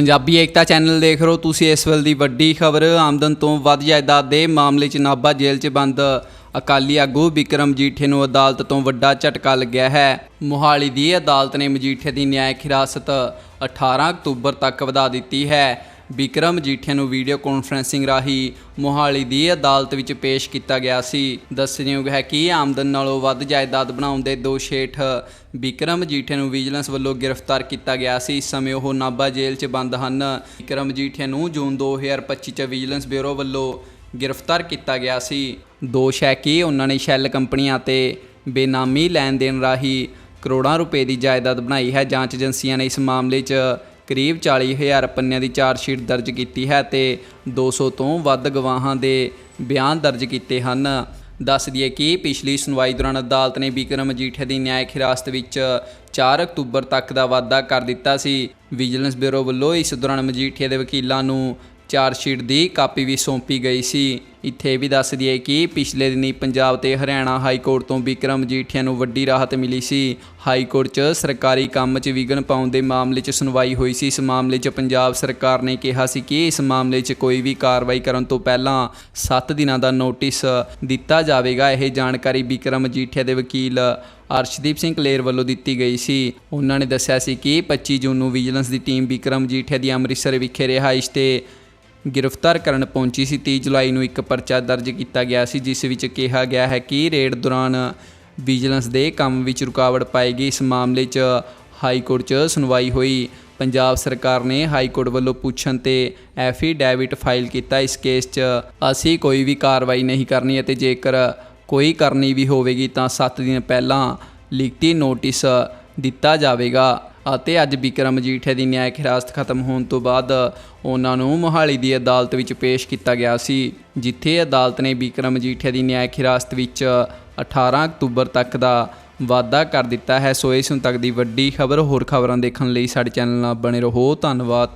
ਪੰਜਾਬੀ ਏਕਤਾ channel ਦੇਖ ਰਹੇ ਹੋ ਤੁਸੀਂ ਇਸ ਵੇਲੇ ਦੀ ਵੱਡੀ ਖਬਰ। ਆਮਦਨ ਤੋਂ ਵੱਧ ਜਾਇਦਾਦ ਦੇ ਮਾਮਲੇ 'ਚ ਨਾਭਾ ਜੇਲ੍ਹ 'ਚ ਬੰਦ। ਅਕਾਲੀ ਆਗੂ ਵਿਕਰਮ ਜੀਠੇ ਨੂੰ ਅਦਾਲਤ ਤੋਂ ਵੱਡਾ ਝਟਕਾ ਲੱਗਿਆ ਹੈ। ਮੋਹਾਲੀ ਦੀ ਅਦਾਲਤ ਨੇ ਮਜੀਠੇ ਦੀ ਨਿਆਇਕ ਹਿਰਾਸਤ 18 ਅਕਤੂਬਰ ਤੱਕ ਵਧਾ ਦਿੱਤੀ ਹੈ। ਵਿਕਰਮ ਜੀਠੇ ਨੂੰ ਵੀਡੀਓ ਕਾਨਫਰੈਂਸਿੰਗ ਰਾਹੀਂ ਮੋਹਾਲੀ ਦੀ ਅਦਾਲਤ ਵਿੱਚ ਪੇਸ਼ ਕੀਤਾ ਗਿਆ ਸੀ। ਦੱਸਣਯੋਗ ਹੈ ਕਿ ਆਮਦਨ ਨਾਲੋਂ ਵੱਧ ਜਾਇਦਾਦ ਬਣਾਉਣ ਦੇ ਦੋਸ਼ ਹੇਠ ਵਿਕਰਮ ਜੀਠੇ ਨੂੰ ਵਿਜੀਲੈਂਸ ਵੱਲੋਂ ਗ੍ਰਿਫਤਾਰ ਕੀਤਾ ਗਿਆ ਸੀ। ਇਸ ਸਮੇਂ ਉਹ ਨਾਭਾ ਜੇਲ੍ਹ 'ਚ ਬੰਦ ਹਨ। ਵਿਕਰਮ ਜੀਠੇ ਨੂੰ ਜੂਨ 2025 'ਚ ਵਿਜੀਲੈਂਸ ਬਿਊਰੋ ਵੱਲੋਂ ਗ੍ਰਿਫਤਾਰ ਕੀਤਾ ਗਿਆ ਸੀ। ਦੋਸ਼ ਹੈ ਕਿ ਉਹਨਾਂ ਨੇ ਸ਼ੈੱਲ ਕੰਪਨੀਆਂ ਤੇ ਬੇਨਾਮੀ ਲੈਣ ਦੇਣ ਰਾਹੀਂ ਕਰੋੜਾਂ ਰੁਪਏ ਦੀ ਜਾਇਦਾਦ ਬਣਾਈ ਹੈ। ਜਾਂਚ ਏਜੰਸੀਆਂ ਨੇ ਇਸ ਮਾਮਲੇ 'ਚ ਕਰੀਬ 40000 ਪੰਨਿਆਂ ਦੀ ਚਾਰਜਸ਼ੀਟ ਦਰਜ ਕੀਤੀ ਹੈ ਤੇ 200 ਤੋਂ ਵੱਧ ਗਵਾਹਾਂ ਦੇ ਬਿਆਨ ਦਰਜ ਕੀਤੇ ਹਨ। ਦੱਸ ਦਈਏ ਕਿ ਪਿਛਲੀ ਸੁਣਵਾਈ ਦੌਰਾਨ ਅਦਾਲਤ ਨੇ ਵਿਕਰਮ ਮਜੀਠੀਆ ਦੀ ਨਿਆਇਕ ਹਿਰਾਸਤ ਵਿੱਚ 4 ਅਕਤੂਬਰ ਤੱਕ ਦਾ ਵਾਅਦਾ ਕਰ ਦਿੱਤਾ ਸੀ। ਵਿਜੀਲੈਂਸ ਬਿਊਰੋ ਵੱਲੋਂ ਇਸ ਦੌਰਾਨ ਮਜੀਠੀਆ ਦੇ ਵਕੀਲਾਂ ਨੂੰ ਚਾਰਜਸ਼ੀਟ ਦੀ ਕਾਪੀ ਵੀ ਸੌਂਪੀ ਗਈ ਸੀ। ਇੱਥੇ ਇਹ ਵੀ ਦੱਸ ਦਈਏ ਕਿ ਪਿਛਲੇ ਦਿਨੀ ਪੰਜਾਬ ਤੇ ਹਰਿਆਣਾ ਹਾਈ ਕੋਰਟ ਤੋਂ ਵਿਕਰਮ ਜੀਠੀਆ ਨੂੰ ਵੱਡੀ ਰਾਹਤ ਮਿਲੀ ਸੀ। ਹਾਈ ਕੋਰਟ 'ਚ ਸਰਕਾਰੀ ਕੰਮ 'ਚ ਵਿਘਨ ਪਾਉਣ ਦੇ ਮਾਮਲੇ 'ਚ ਸੁਣਵਾਈ ਹੋਈ ਸੀ। ਇਸ ਮਾਮਲੇ 'ਚ ਪੰਜਾਬ ਸਰਕਾਰ ਨੇ ਕਿਹਾ ਸੀ ਕਿ ਇਸ ਮਾਮਲੇ 'ਚ ਕੋਈ ਵੀ ਕਾਰਵਾਈ ਕਰਨ ਤੋਂ ਪਹਿਲਾਂ 7 ਦਿਨਾਂ ਦਾ ਨੋਟਿਸ ਦਿੱਤਾ ਜਾਵੇਗਾ। ਇਹ ਜਾਣਕਾਰੀ ਵਿਕਰਮ ਜੀਠੀਆ ਦੇ ਵਕੀਲ ਅਰਸ਼ਦੀਪ ਸਿੰਘ ਕਲੇਰ ਵੱਲੋਂ ਦਿੱਤੀ ਗਈ ਸੀ। ਉਹਨਾਂ ਨੇ ਦੱਸਿਆ ਸੀ ਕਿ 25 ਜੂਨ ਨੂੰ ਵਿਜੀਲੈਂਸ ਦੀ ਟੀਮ ਵਿਕਰਮ ਜੀਠੀਆ ਦੀ ਅੰਮ੍ਰਿਤਸਰ ਵਿਖੇ ਰਿਹਾਇਸ਼ ਤੇ ਗ੍ਰਿਫਤਾਰ ਕਰਨ ਪਹੁੰਚੀ ਸੀ। 30 ਜੁਲਾਈ ਨੂੰ ਇੱਕ ਪਰਚਾ ਦਰਜ ਕੀਤਾ ਗਿਆ ਸੀ, ਜਿਸ ਵਿੱਚ ਕਿਹਾ ਗਿਆ ਹੈ ਕਿ ਰੇਡ ਦੌਰਾਨ ਵਿਜੀਲੈਂਸ ਦੇ ਕੰਮ ਵਿੱਚ ਰੁਕਾਵਟ ਪਾਏਗੀ ਇਸ ਮਾਮਲੇ 'ਚ ਹਾਈ ਕੋਰਟ 'ਚ ਸੁਣਵਾਈ ਹੋਈ। ਪੰਜਾਬ ਸਰਕਾਰ ਨੇ ਹਾਈ ਕੋਰਟ ਵੱਲੋਂ ਪੁੱਛਣ ਤੇ ਐਫੀਡੈਵਿਟ ਫਾਈਲ ਕੀਤਾ। ਇਸ ਕੇਸ 'ਚ ਅਸੀਂ ਕੋਈ ਵੀ ਕਾਰਵਾਈ ਨਹੀਂ ਕਰਨੀ ਅਤੇ ਜੇਕਰ ਕੋਈ ਕਰਨੀ ਵੀ ਹੋਵੇਗੀ ਤਾਂ 7 ਦਿਨ ਪਹਿਲਾਂ ਲਿਖਤੀ ਨੋਟਿਸ ਦਿੱਤਾ ਜਾਵੇਗਾ। ਅਤੇ ਅੱਜ ਬਿਕਰਮ ਮਜੀਠੀਆ ਦੀ ਨਿਆਇਕ ਹਿਰਾਸਤ ਖਤਮ ਹੋਣ ਤੋਂ ਬਾਅਦ ਉਹਨਾਂ ਨੂੰ ਮੋਹਾਲੀ ਦੀ ਅਦਾਲਤ ਵਿੱਚ ਪੇਸ਼ ਕੀਤਾ ਗਿਆ ਸੀ, ਜਿੱਥੇ ਅਦਾਲਤ ਨੇ ਬਿਕਰਮ ਮਜੀਠੀਆ ਦੀ ਨਿਆਇਕ ਹਿਰਾਸਤ ਵਿੱਚ 18 ਅਕਤੂਬਰ ਤੱਕ ਦਾ ਵਾਅਦਾ ਕਰ ਦਿੱਤਾ ਹੈ। ਸੋ ਇਸ ਹੁਣ ਤੱਕ ਦੀ ਵੱਡੀ ਖਬਰ ਹੋਰ ਖਬਰਾਂ ਦੇਖਣ ਲਈ ਸਾਡੇ ਚੈਨਲ ਨਾਲ ਬਣੇ ਰਹੋ। ਧੰਨਵਾਦ।